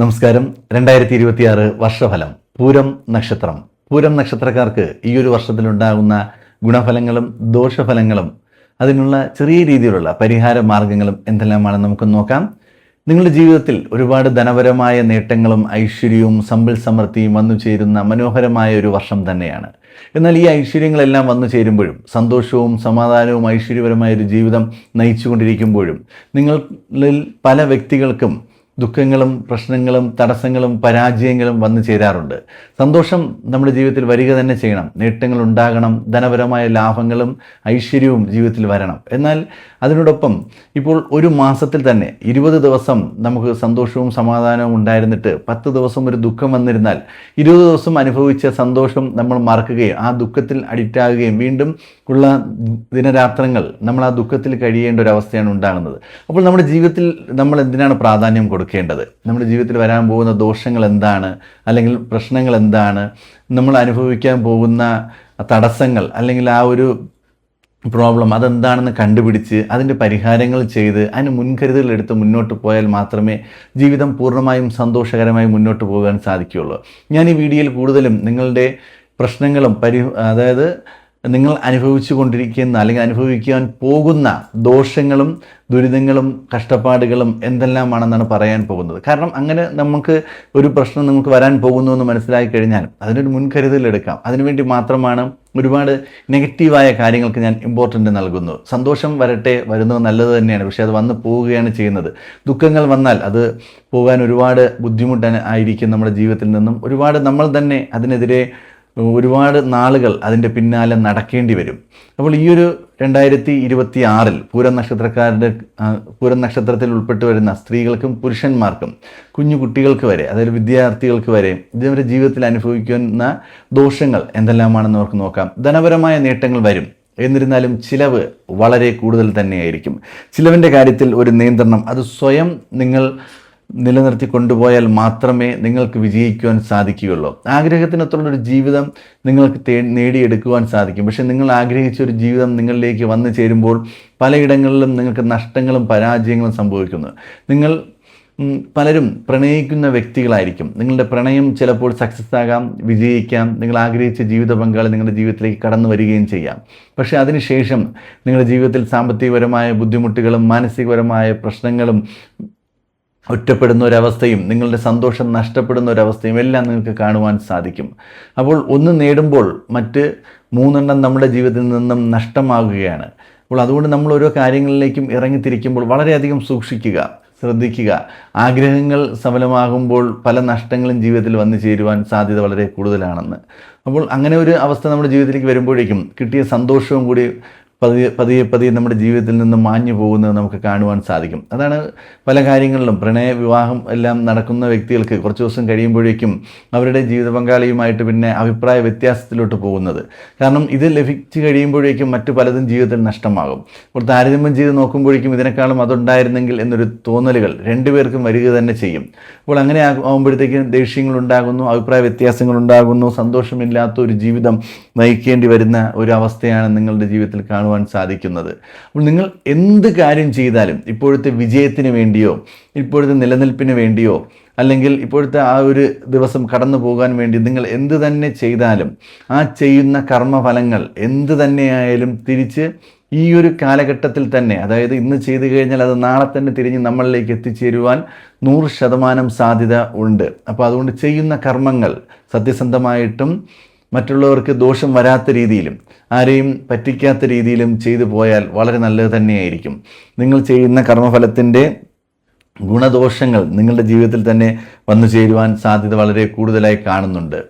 നമസ്കാരം. രണ്ടായിരത്തി ഇരുപത്തിയാറ് വർഷഫലം. പൂരം നക്ഷത്രം. പൂരം നക്ഷത്രക്കാർക്ക് ഈ ഒരു വർഷത്തിലുണ്ടാകുന്ന ഗുണഫലങ്ങളും ദോഷഫലങ്ങളും അതിനുള്ള ചെറിയ രീതിയിലുള്ള പരിഹാര മാർഗങ്ങളും എന്തെല്ലാമാണെന്ന് നമുക്ക് നോക്കാം. നിങ്ങളുടെ ജീവിതത്തിൽ ഒരുപാട് ധനപരമായ നേട്ടങ്ങളും ഐശ്വര്യവും സമ്പൽ സമൃദ്ധിയും വന്നു ചേരുന്ന മനോഹരമായ ഒരു വർഷം തന്നെയാണ്. എന്നാൽ ഈ ഐശ്വര്യങ്ങളെല്ലാം വന്നു ചേരുമ്പോഴും സന്തോഷവും സമാധാനവും ഐശ്വര്യപരമായ ഒരു ജീവിതം നയിച്ചുകൊണ്ടിരിക്കുമ്പോഴും നിങ്ങളിൽ പല വ്യക്തികൾക്കും ദുഃഖങ്ങളും പ്രശ്നങ്ങളും തടസ്സങ്ങളും പരാജയങ്ങളും വന്നു ചേരാറുണ്ട്. സന്തോഷം നമ്മുടെ ജീവിതത്തിൽ വരിക തന്നെ ചെയ്യണം. നേട്ടങ്ങൾ ഉണ്ടാകണം. ധനപരമായ ലാഭങ്ങളും ഐശ്വര്യവും ജീവിതത്തിൽ വരണം. എന്നാൽ അതിനോടൊപ്പം ഇപ്പോൾ ഒരു മാസത്തിൽ തന്നെ ഇരുപത് ദിവസം നമുക്ക് സന്തോഷവും സമാധാനവും ഉണ്ടായിരുന്നിട്ട് പത്ത് ദിവസം ഒരു ദുഃഖം വന്നിരുന്നാൽ ഇരുപത് ദിവസം അനുഭവിച്ച സന്തോഷം നമ്മൾ മറക്കുകയും ആ ദുഃഖത്തിൽ അഡിക്റ്റ് ആകുകയും വീണ്ടും ഉള്ള ദിനരാത്രങ്ങൾ നമ്മൾ ആ ദുഃഖത്തിൽ കഴിയേണ്ട ഒരു അവസ്ഥയാണ് ഉണ്ടാകുന്നത്. അപ്പോൾ നമ്മുടെ ജീവിതത്തിൽ നമ്മൾ എന്തിനാണ് പ്രാധാന്യം കൊടുക്കേണ്ടത്. നമ്മുടെ ജീവിതത്തിൽ വരാൻ പോകുന്ന ദോഷങ്ങൾ എന്താണ്? അല്ലെങ്കിൽ പ്രശ്നങ്ങൾ എന്താണ്? നമ്മൾ അനുഭവിക്കാൻ പോകുന്ന തടസ്സങ്ങൾ അല്ലെങ്കിൽ ആ ഒരു പ്രോബ്ലം അതെന്താണെന്ന് കണ്ടുപിടിച്ച് അതിന്റെ പരിഹാരങ്ങൾ ചെയ്ത് അതിന് മുൻകരുതലുകൾ എടുത്ത് മുന്നോട്ട് പോയാൽ മാത്രമേ ജീവിതം പൂർണമായും സന്തോഷകരമായി മുന്നോട്ട് പോകാൻ സാധിക്കുകയുള്ളൂ. ഞാൻ ഈ വീഡിയോയിൽ കൂടുതലും നിങ്ങളുടെ പ്രശ്നങ്ങളും പരി അതായത് നിങ്ങൾ അനുഭവിച്ചു കൊണ്ടിരിക്കുന്ന അല്ലെങ്കിൽ അനുഭവിക്കാൻ പോകുന്ന ദോഷങ്ങളും ദുരിതങ്ങളും കഷ്ടപ്പാടുകളും എന്തെല്ലാമാണെന്നാണ് പറയാൻ പോകുന്നത്. കാരണം അങ്ങനെ നമുക്ക് ഒരു പ്രശ്നം നമുക്ക് വരാൻ പോകുന്നു എന്ന് മനസ്സിലാക്കി കഴിഞ്ഞാൽ അതിനൊരു മുൻകരുതൽ എടുക്കാം. അതിനുവേണ്ടി മാത്രമാണ് ഒരുപാട് നെഗറ്റീവായ കാര്യങ്ങൾക്ക് ഞാൻ ഇമ്പോർട്ടന്റ് നൽകുന്നു. സന്തോഷം വരട്ടെ വരുന്നത് നല്ലത് തന്നെയാണ്. പക്ഷേ അത് വന്ന് പോവുകയാണ് ചെയ്യുന്നത്. ദുഃഖങ്ങൾ വന്നാൽ അത് പോകാൻ ഒരുപാട് ബുദ്ധിമുട്ടാണ് ആയിരിക്കും നമ്മുടെ ജീവിതത്തിൽ നിന്നും. ഒരുപാട് നമ്മൾ തന്നെ അതിനെതിരെ ഒരുപാട് നാളുകൾ അതിന്റെ പിന്നാലെ നടക്കേണ്ടി വരും. അപ്പോൾ ഈ ഒരു രണ്ടായിരത്തി ഇരുപത്തി ആറിൽ പൂരം നക്ഷത്രക്കാരുടെ പൂരം നക്ഷത്രത്തിൽ ഉൾപ്പെട്ടു വരുന്ന സ്ത്രീകൾക്കും പുരുഷന്മാർക്കും കുഞ്ഞു കുട്ടികൾക്ക് വരെ അതായത് വിദ്യാർത്ഥികൾക്ക് വരെ ഇതുവരെ ജീവിതത്തിൽ അനുഭവിക്കുന്ന ദോഷങ്ങൾ എന്തെല്ലാമാണെന്ന് അവർക്ക് നോക്കാം. ധനപരമായ നേട്ടങ്ങൾ വരും. എന്നിരുന്നാലും ചിലവ് വളരെ കൂടുതൽ തന്നെയായിരിക്കും. ചിലവിന്റെ കാര്യത്തിൽ ഒരു നിയന്ത്രണം. അത് സ്വയം നിങ്ങൾ നിലനിർത്തി കൊണ്ടുപോയാൽ മാത്രമേ നിങ്ങൾക്ക് വിജയിക്കുവാൻ സാധിക്കുകയുള്ളൂ. ആഗ്രഹത്തിനൊത്തുള്ള ഒരു ജീവിതം നിങ്ങൾക്ക് തേ നേടിയെടുക്കുവാൻ സാധിക്കും. പക്ഷേ നിങ്ങൾ ആഗ്രഹിച്ച ഒരു ജീവിതം നിങ്ങളിലേക്ക് വന്നു ചേരുമ്പോൾ പലയിടങ്ങളിലും നിങ്ങൾക്ക് നഷ്ടങ്ങളും പരാജയങ്ങളും സംഭവിക്കുന്നു. നിങ്ങൾ പലരും പ്രണയിക്കുന്ന വ്യക്തികളായിരിക്കും. നിങ്ങളുടെ പ്രണയം ചിലപ്പോൾ സക്സസ് ആകാം വിജയിക്കാം. നിങ്ങൾ ആഗ്രഹിച്ച ജീവിത പങ്കാളി നിങ്ങളുടെ ജീവിതത്തിലേക്ക് കടന്നു വരികയും ചെയ്യാം. പക്ഷേ അതിനുശേഷം നിങ്ങളുടെ ജീവിതത്തിൽ സാമ്പത്തികപരമായ ബുദ്ധിമുട്ടുകളും മാനസികപരമായ പ്രശ്നങ്ങളും ഒറ്റപ്പെടുന്ന ഒരവസ്ഥയും നിങ്ങളുടെ സന്തോഷം നഷ്ടപ്പെടുന്ന ഒരവസ്ഥയും എല്ലാം നിങ്ങൾക്ക് കാണുവാൻ സാധിക്കും. അപ്പോൾ ഒന്ന് നേടുമ്പോൾ മറ്റ് മൂന്നെണ്ണം നമ്മുടെ ജീവിതത്തിൽ നിന്നും നഷ്ടമാകുകയാണ്. അപ്പോൾ അതുകൊണ്ട് നമ്മൾ ഓരോ കാര്യങ്ങളിലേക്കും ഇറങ്ങിത്തിരിക്കുമ്പോൾ വളരെയധികം സൂക്ഷിക്കുക ശ്രദ്ധിക്കുക. ആഗ്രഹങ്ങൾ സഫലമാകുമ്പോൾ പല നഷ്ടങ്ങളും ജീവിതത്തിൽ വന്നു ചേരുവാൻ സാധ്യത വളരെ കൂടുതലാണെന്ന്. അപ്പോൾ അങ്ങനെ ഒരു അവസ്ഥ നമ്മുടെ ജീവിതത്തിലേക്ക് വരുമ്പോഴേക്കും കിട്ടിയ സന്തോഷവും കൂടി പതിയെ പതിയെ പതിയെ നമ്മുടെ ജീവിതത്തിൽ നിന്ന് മാഞ്ഞു പോകുന്നത് നമുക്ക് കാണുവാൻ സാധിക്കും. അതാണ് പല കാര്യങ്ങളിലും പ്രണയ വിവാഹം എല്ലാം നടക്കുന്ന വ്യക്തികൾക്ക് കുറച്ച് ദിവസം കഴിയുമ്പോഴേക്കും അവരുടെ ജീവിത പങ്കാളിയുമായിട്ട് പിന്നെ അഭിപ്രായ വ്യത്യാസത്തിലോട്ട് പോകുന്നത്. കാരണം ഇത് ലഭിച്ചു കഴിയുമ്പോഴേക്കും മറ്റു പലതും ജീവിതത്തിൽ നഷ്ടമാകും. അപ്പോൾ താരതമ്യം ചെയ്ത് നോക്കുമ്പോഴേക്കും ഇതിനേക്കാളും അതുണ്ടായിരുന്നെങ്കിൽ എന്നൊരു തോന്നലുകൾ രണ്ടുപേർക്കും വരിക തന്നെ ചെയ്യും. അപ്പോൾ അങ്ങനെ ആകു- ആകുമ്പോഴത്തേക്കും ദേഷ്യങ്ങൾ ഉണ്ടാകുന്നു അഭിപ്രായ വ്യത്യാസങ്ങൾ ഉണ്ടാകുന്നു സന്തോഷമില്ലാത്ത ഒരു ജീവിതം നയിക്കേണ്ടി വരുന്ന ഒരു അവസ്ഥയാണ് നിങ്ങളുടെ ജീവിതത്തിൽ കാണുവാൻ സാധിക്കുന്നത്. അപ്പോൾ നിങ്ങൾ എന്ത് കാര്യം ചെയ്താലും ഇപ്പോഴത്തെ വിജയത്തിന് വേണ്ടിയോ ഇപ്പോഴത്തെ നിലനിൽപ്പിന് വേണ്ടിയോ അല്ലെങ്കിൽ ഇപ്പോഴത്തെ ആ ഒരു ദിവസം കടന്നു പോകാൻ വേണ്ടി നിങ്ങൾ എന്ത് തന്നെ ചെയ്താലും ആ ചെയ്യുന്ന കർമ്മഫലങ്ങൾ എന്ത് തന്നെയായാലും തിരിച്ച് ഈ ഒരു കാലഘട്ടത്തിൽ തന്നെ അതായത് ഇന്ന് ചെയ്തു കഴിഞ്ഞാൽ അത് നാളെ തന്നെ തിരിഞ്ഞ് നമ്മളിലേക്ക് എത്തിച്ചേരുവാൻ നൂറ് ശതമാനം സാധ്യത ഉണ്ട്. അപ്പോൾ അതുകൊണ്ട് ചെയ്യുന്ന കർമ്മങ്ങൾ സത്യസന്ധമായിട്ടും മറ്റുള്ളവർക്ക് ദോഷം വരാത്ത രീതിയിലും ആരെയും പറ്റിക്കാത്ത രീതിയിലും ചെയ്തു പോയാൽ വളരെ നല്ലത് തന്നെയായിരിക്കും. നിങ്ങൾ ചെയ്യുന്ന കർമ്മഫലത്തിന്റെ ഗുണദോഷങ്ങൾ നിങ്ങളുടെ ജീവിതത്തിൽ തന്നെ വന്നു ചേരുവാൻ സാധ്യത വളരെ കൂടുതലായി കാണുന്നുണ്ട്.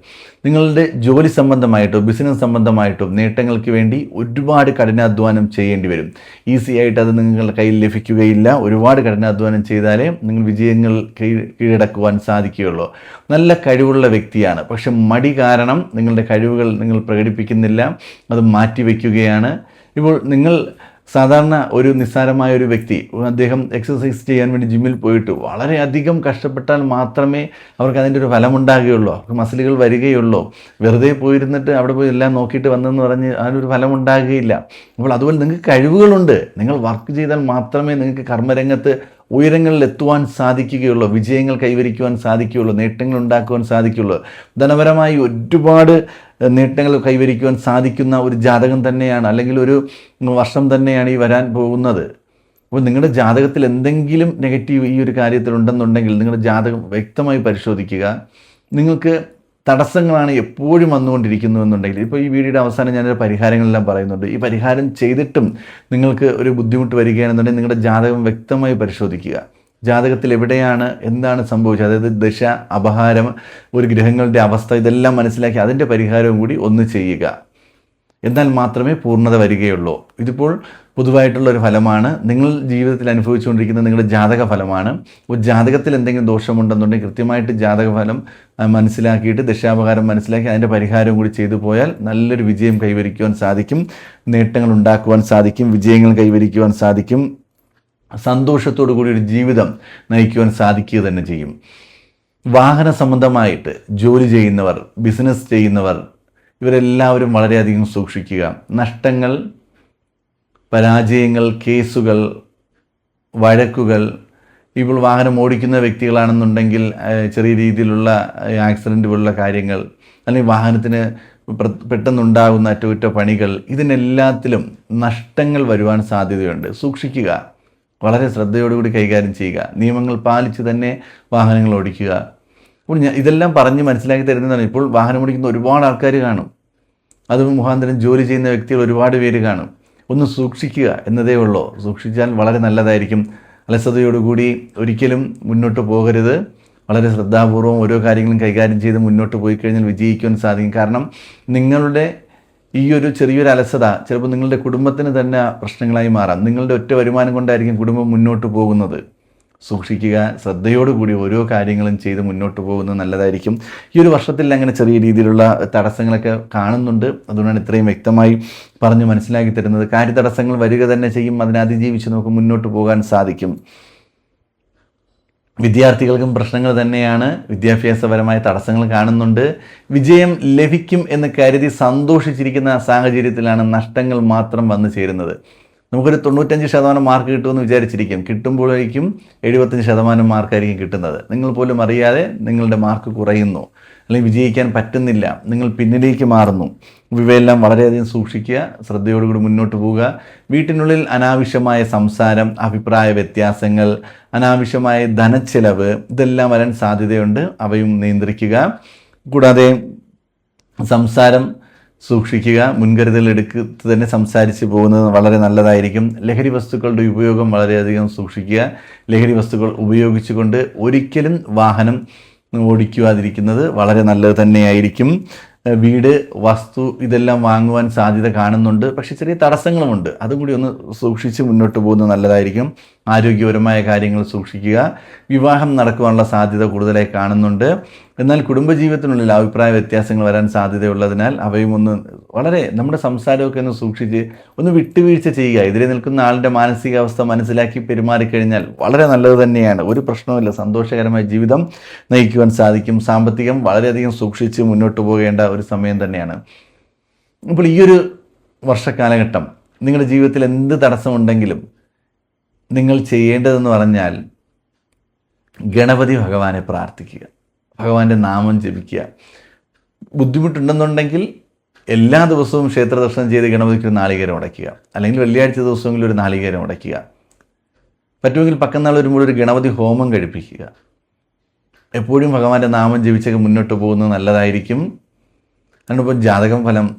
നിങ്ങളുടെ ജോലി സംബന്ധമായിട്ടോ ബിസിനസ് സംബന്ധമായിട്ടോ നേട്ടങ്ങൾക്ക് വേണ്ടി ഒരുപാട് കഠിനാധ്വാനം ചെയ്യേണ്ടി വരും. ഈസി ആയിട്ട് അത് നിങ്ങളുടെ കയ്യിൽ ലഭിക്കുകയില്ല. ഒരുപാട് കഠിനാധ്വാനം ചെയ്താലേ നിങ്ങൾ വിജയങ്ങൾ കീഴ് കീഴടക്കുവാൻ സാധിക്കുകയുള്ളൂ. നല്ല കഴിവുള്ള വ്യക്തിയാണ്. പക്ഷെ മടി കാരണം നിങ്ങളുടെ കഴിവുകൾ നിങ്ങൾ പ്രകടിപ്പിക്കുന്നില്ല. അത് മാറ്റിവെക്കുകയാണ്. ഇപ്പോൾ നിങ്ങൾ സാധാരണ ഒരു നിസ്സാരമായ ഒരു വ്യക്തി അദ്ദേഹം എക്സസൈസ് ചെയ്യാൻ വേണ്ടി ജിമ്മിൽ പോയിട്ട് വളരെയധികം കഷ്ടപ്പെട്ടാൽ മാത്രമേ അവർക്ക് അതിന്റെ ഒരു ഫലമുണ്ടാകുകയുള്ളൂ. അവർക്ക് മസിലുകൾ വരികയുള്ളൂ. വെറുതെ പോയിരുന്നിട്ട് അവിടെ പോയി എല്ലാം നോക്കിയിട്ട് വന്നെന്ന് പറഞ്ഞ് അതിനൊരു ഫലമുണ്ടാകുകയില്ല. അപ്പോൾ അതുപോലെ നിങ്ങൾക്ക് കഴിവുകളുണ്ട്. നിങ്ങൾ വർക്ക് ചെയ്താൽ മാത്രമേ നിങ്ങൾക്ക് കർമ്മരംഗത്ത് ഉയരങ്ങളിൽ എത്തുവാൻ സാധിക്കുകയുള്ളൂ വിജയങ്ങൾ കൈവരിക്കുവാൻ സാധിക്കുകയുള്ളൂ നേട്ടങ്ങൾ ഉണ്ടാക്കുവാൻ സാധിക്കുകയുള്ളൂ. ധനപരമായി ഒരുപാട് നേട്ടങ്ങൾ കൈവരിക്കുവാൻ സാധിക്കുന്ന ഒരു ജാതകം തന്നെയാണ് അല്ലെങ്കിൽ ഒരു വർഷം തന്നെയാണ് ഈ വരാൻ പോകുന്നത്. അപ്പോൾ നിങ്ങളുടെ ജാതകത്തിൽ എന്തെങ്കിലും നെഗറ്റീവ് ഈ ഒരു കാര്യത്തിൽ ഉണ്ടെന്നുണ്ടെങ്കിൽ നിങ്ങളുടെ ജാതകം വ്യക്തമായി പരിശോധിക്കുക. നിങ്ങൾക്ക് തടസ്സങ്ങളാണ് എപ്പോഴും വന്നുകൊണ്ടിരിക്കുന്നു എന്നുണ്ടെങ്കിൽ. ഇപ്പോൾ ഈ വീഡിയോയുടെ അവസാനം ഞാനൊരു പരിഹാരങ്ങളെല്ലാം പറയുന്നുണ്ട്. ഈ പരിഹാരം ചെയ്തിട്ടും നിങ്ങൾക്ക് ഒരു ബുദ്ധിമുട്ട് വരികയാണെന്നുണ്ടെങ്കിൽ നിങ്ങളുടെ ജാതകം വ്യക്തമായി പരിശോധിക്കുക. ജാതകത്തിൽ എവിടെയാണ് എന്താണ് സംഭവിച്ചത്? അതായത് ദശ അപഹാരം ഒരു ഗ്രഹങ്ങളുടെ അവസ്ഥ ഇതെല്ലാം മനസ്സിലാക്കി അതിന്റെ പരിഹാരവും കൂടി ഒന്ന് ചെയ്യുക. എന്നാൽ മാത്രമേ പൂർണത വരികയുള്ളൂ. ഇതിപ്പോൾ പൊതുവായിട്ടുള്ള ഒരു ഫലമാണ്. നിങ്ങൾ ജീവിതത്തിൽ അനുഭവിച്ചുകൊണ്ടിരിക്കുന്ന നിങ്ങളുടെ ജാതക ഫലമാണ്. ഒരു ജാതകത്തിൽ എന്തെങ്കിലും ദോഷമുണ്ടെന്നുണ്ടെങ്കിൽ കൃത്യമായിട്ട് ജാതക ഫലം മനസ്സിലാക്കിയിട്ട് ദശാപകാരം മനസ്സിലാക്കി അതിന്റെ പരിഹാരം കൂടി ചെയ്തു പോയാൽ നല്ലൊരു വിജയം കൈവരിക്കുവാൻ സാധിക്കും. നേട്ടങ്ങൾ ഉണ്ടാക്കുവാൻ സാധിക്കും. വിജയങ്ങൾ കൈവരിക്കുവാൻ സാധിക്കും. സന്തോഷത്തോടു കൂടി ഒരു ജീവിതം നയിക്കുവാൻ സാധിക്കുക തന്നെ ചെയ്യും. വാഹന സംബന്ധമായിട്ട് ജോലി ചെയ്യുന്നവർ ബിസിനസ് ചെയ്യുന്നവർ ഇവരെല്ലാവരും വളരെയധികം സൂക്ഷിക്കുക. നഷ്ടങ്ങൾ പരാജയങ്ങൾ കേസുകൾ വഴക്കുകൾ ഇപ്പോൾ വാഹനം ഓടിക്കുന്ന വ്യക്തികളാണെന്നുണ്ടെങ്കിൽ ചെറിയ രീതിയിലുള്ള ആക്സിഡന്റ് പോലുള്ള കാര്യങ്ങൾ അല്ലെങ്കിൽ വാഹനത്തിന് പെട്ടെന്നുണ്ടാകുന്ന പെട്ടെന്നുണ്ടാകുന്ന അറ്റകുറ്റപ്പണികൾ ഇതിനെല്ലാത്തിലും നഷ്ടങ്ങൾ വരുവാൻ സാധ്യതയുണ്ട്. സൂക്ഷിക്കുക. വളരെ ശ്രദ്ധയോടുകൂടി കൈകാര്യം ചെയ്യുക. നിയമങ്ങൾ പാലിച്ച് തന്നെ വാഹനങ്ങൾ ഓടിക്കുക. അപ്പോൾ ഞാൻ ഇതെല്ലാം പറഞ്ഞ് മനസ്സിലാക്കി തരുന്നതാണ്. ഇപ്പോൾ വാഹനം ഓടിക്കുന്ന ഒരുപാട് ആൾക്കാർ കാണും. അത് മുഖാന്തരം ജോലി ചെയ്യുന്ന വ്യക്തികൾ ഒരുപാട് പേര് കാണും. ഒന്ന് സൂക്ഷിക്കുക എന്നതേ ഉള്ളൂ. സൂക്ഷിച്ചാൽ വളരെ നല്ലതായിരിക്കും. അലസതയോടുകൂടി ഒരിക്കലും മുന്നോട്ട് പോകരുത്. വളരെ ശ്രദ്ധാപൂർവം ഓരോ കാര്യങ്ങളും കൈകാര്യം ചെയ്ത് മുന്നോട്ട് പോയി കഴിഞ്ഞാൽ വിജയിക്കുവാൻ സാധിക്കും. കാരണം നിങ്ങളുടെ ഈ ഒരു ചെറിയൊരു അലസത ചിലപ്പോൾ നിങ്ങളുടെ കുടുംബത്തിന് തന്നെ പ്രശ്നങ്ങളായി മാറാം. നിങ്ങളുടെ ഒറ്റ വരുമാനം കൊണ്ടായിരിക്കും കുടുംബം മുന്നോട്ട് പോകുന്നത്. സൂക്ഷിക്കുക ശ്രദ്ധയോടുകൂടി ഓരോ കാര്യങ്ങളും ചെയ്ത് മുന്നോട്ട് പോകുന്നത് നല്ലതായിരിക്കും. ഈ ഒരു വർഷത്തിൽ അങ്ങനെ ചെറിയ രീതിയിലുള്ള തടസ്സങ്ങളൊക്കെ കാണുന്നുണ്ട്. അതുകൊണ്ടാണ് ഇത്രയും വ്യക്തമായി പറഞ്ഞ് മനസ്സിലാക്കി തരുന്നത്. കാര്യതടസ്സങ്ങൾ വരിക തന്നെ ചെയ്യും അതിനെ അതിജീവിച്ച് നമുക്ക് മുന്നോട്ട് പോകാൻ സാധിക്കും. വിദ്യാർത്ഥികൾക്കും പ്രശ്നങ്ങൾ തന്നെയാണ്. വിദ്യാഭ്യാസപരമായ തടസ്സങ്ങൾ കാണുന്നുണ്ട്. വിജയം ലഭിക്കും എന്ന് കരുതി സന്തോഷിച്ചിരിക്കുന്ന സാഹചര്യത്തിലാണ് നഷ്ടങ്ങൾ മാത്രം വന്നു ചേരുന്നത്. നമുക്കൊരു തൊണ്ണൂറ്റഞ്ച് ശതമാനം മാർക്ക് കിട്ടുമെന്ന് വിചാരിച്ചിരിക്കും. കിട്ടുമ്പോഴേക്കും എഴുപത്തഞ്ച് ശതമാനം മാർക്കായിരിക്കും കിട്ടുന്നത്. നിങ്ങൾ പോലും അറിയാതെ നിങ്ങളുടെ മാർക്ക് കുറയുന്നു. അല്ലെങ്കിൽ വിജയിക്കാൻ പറ്റുന്നില്ല. നിങ്ങൾ പിന്നിലേക്ക് മാറുന്നു. ഇവയെല്ലാം വളരെയധികം സൂക്ഷിക്കുക ശ്രദ്ധയോടുകൂടി മുന്നോട്ട് പോവുക. വീട്ടിനുള്ളിൽ അനാവശ്യമായ സംസാരം അഭിപ്രായ വ്യത്യാസങ്ങൾ അനാവശ്യമായ ധനച്ചെലവ് ഇതെല്ലാം വരാൻ സാധ്യതയുണ്ട്. അവയും നിയന്ത്രിക്കുക. കൂടാതെ സംസാരം സൂക്ഷിക്കുക മുൻകരുതൽ തന്നെ സംസാരിച്ച് പോകുന്നത് വളരെ നല്ലതായിരിക്കും. ലഹരി വസ്തുക്കളുടെ ഉപയോഗം വളരെയധികം സൂക്ഷിക്കുക. ലഹരി വസ്തുക്കൾ ഉപയോഗിച്ചുകൊണ്ട് ഒരിക്കലും വാഹനം ഓടിക്കുവാതിരിക്കുന്നത് വളരെ നല്ലത് തന്നെയായിരിക്കും. വീട് വസ്തു ഇതെല്ലാം വാങ്ങുവാൻ സാധ്യത കാണുന്നുണ്ട്. പക്ഷേ ചെറിയ തടസ്സങ്ങളുമുണ്ട്. അതും കൂടി ഒന്ന് സൂക്ഷിച്ച് മുന്നോട്ട് പോകുന്നത് നല്ലതായിരിക്കും. ആരോഗ്യപരമായ കാര്യങ്ങൾ സൂക്ഷിക്കുക. വിവാഹം നടക്കുവാനുള്ള സാധ്യത കൂടുതലായി കാണുന്നുണ്ട്. എന്നാൽ കുടുംബജീവിതത്തിനുള്ളിൽ അഭിപ്രായ വ്യത്യാസങ്ങൾ വരാൻ സാധ്യതയുള്ളതിനാൽ അവയും ഒന്ന് വളരെ നമ്മുടെ സംസാരമൊക്കെ ഒന്ന് സൂക്ഷിച്ച് ഒന്ന് വിട്ടുവീഴ്ച ചെയ്യുക. എതിരെ നിൽക്കുന്ന ആളുടെ മാനസികാവസ്ഥ മനസ്സിലാക്കി പെരുമാറിക്കഴിഞ്ഞാൽ വളരെ നല്ലത് തന്നെയാണ്. ഒരു പ്രശ്നവുമില്ല. സന്തോഷകരമായ ജീവിതം നയിക്കുവാൻ സാധിക്കും. സാമ്പത്തികം വളരെയധികം സൂക്ഷിച്ച് മുന്നോട്ട് പോകേണ്ട ഒരു സമയം തന്നെയാണ്. അപ്പോൾ ഈ ഒരു വർഷക്കാലഘട്ടം നിങ്ങളുടെ ജീവിതത്തിൽ എന്ത് തടസ്സമുണ്ടെങ്കിലും നിങ്ങൾ ചെയ്യേണ്ടതെന്ന് പറഞ്ഞാൽ ഗണപതി ഭഗവാനെ പ്രാർത്ഥിക്കുക. ഭഗവാന്റെ നാമം ജപിക്കുക. ബുദ്ധിമുട്ടുണ്ടെന്നുണ്ടെങ്കിൽ എല്ലാ ദിവസവും ക്ഷേത്ര ദർശനം ചെയ്ത് ഗണപതിക്ക് ഒരു നാളികേരം ഉടയ്ക്കുക. അല്ലെങ്കിൽ വെള്ളിയാഴ്ച ദിവസങ്ങളിൽ ഒരു നാളികേരം ഉടയ്ക്കുക. പറ്റുമെങ്കിൽ പക്കന്നാൾ വരുമ്പോൾ ഒരു ഗണപതി ഹോമം കഴിപ്പിക്കുക. എപ്പോഴും ഭഗവാന്റെ നാമം ജപിച്ചൊക്കെ മുന്നോട്ട് പോകുന്നത് നല്ലതായിരിക്കും. അതിനൊപ്പം ജാതകം ഫലം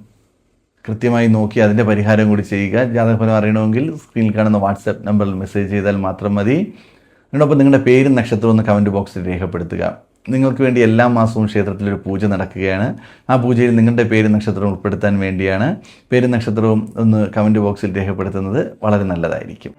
കൃത്യമായി നോക്കി അതിന്റെ പരിഹാരം കൂടി ചെയ്യുക. ജാതകഫലം അറിയണമെങ്കിൽ സ്ക്രീനിൽ കാണുന്ന വാട്സപ്പ് നമ്പറിൽ മെസ്സേജ് ചെയ്താൽ മാത്രം മതി. അതിനോടൊപ്പം നിങ്ങളുടെ പേരും നക്ഷത്രവും ഒന്ന് കമന്റ് ബോക്സിൽ രേഖപ്പെടുത്തുക. നിങ്ങൾക്ക് വേണ്ടി എല്ലാ മാസവും ക്ഷേത്രത്തിൽ ഒരു പൂജ നടക്കുകയാണ്. ആ പൂജയിൽ നിങ്ങളുടെ പേര് നക്ഷത്രവും ഉൾപ്പെടുത്താൻ വേണ്ടിയാണ്. പേര് നക്ഷത്രവും ഒന്ന് കമന്റ് ബോക്സിൽ രേഖപ്പെടുത്തുന്നത് വളരെ നല്ലതായിരിക്കും.